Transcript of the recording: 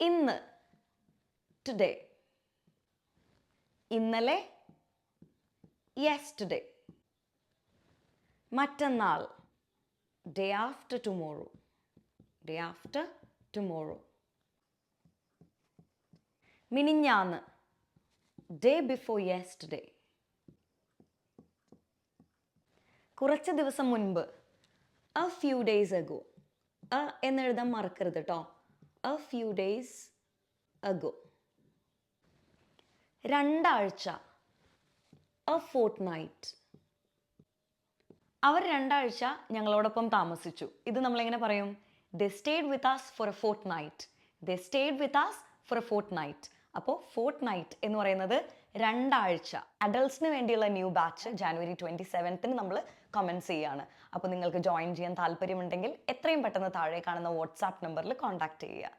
ഇന്ന് ടുഡേ ഇന്നലെ യെസ്റ്റുഡേ മറ്റന്നാൾ day after tomorrow day after tomorrow മിനിഞ്ഞാന്ന് ഡേ ബിഫോർ യെസ്റ്റുഡേ കുറച്ച് ദിവസം മുൻപ് എ ഫ്യൂ ഡേയ്സ് അഗോ എന്നെഴുതാൻ മറക്കരുത് കേട്ടോ എ ഫ്യൂ ഡേയ്സ് അഗോ രണ്ടാഴ്ച. എ ഫോർട്ട് നൈറ്റ് അവർ രണ്ടാഴ്ച ഞങ്ങളോടൊപ്പം താമസിച്ചു. ഇത് നമ്മളെങ്ങനെ പറയും? The stayed with us for a fortnight the stayed with us for a fortnight അപ്പോൾ ഫോർട്ട് നൈറ്റ് എന്ന് പറയുന്നത് രണ്ടാഴ്ച അഡൽട്ട്സിന് വേണ്ടിയുള്ള ന്യൂ ബാച്ച് ജാനുവരി ട്വന്റി സെവൻത്തിന് നമ്മൾ കമൻസ് ചെയ്യുകയാണ്. അപ്പോൾ നിങ്ങൾക്ക് ജോയിൻ ചെയ്യാൻ താല്പര്യമുണ്ടെങ്കിൽ എത്രയും പെട്ടെന്ന് താഴെ കാണുന്ന വാട്സാപ്പ് നമ്പറിൽ കോൺടാക്റ്റ് ചെയ്യുക.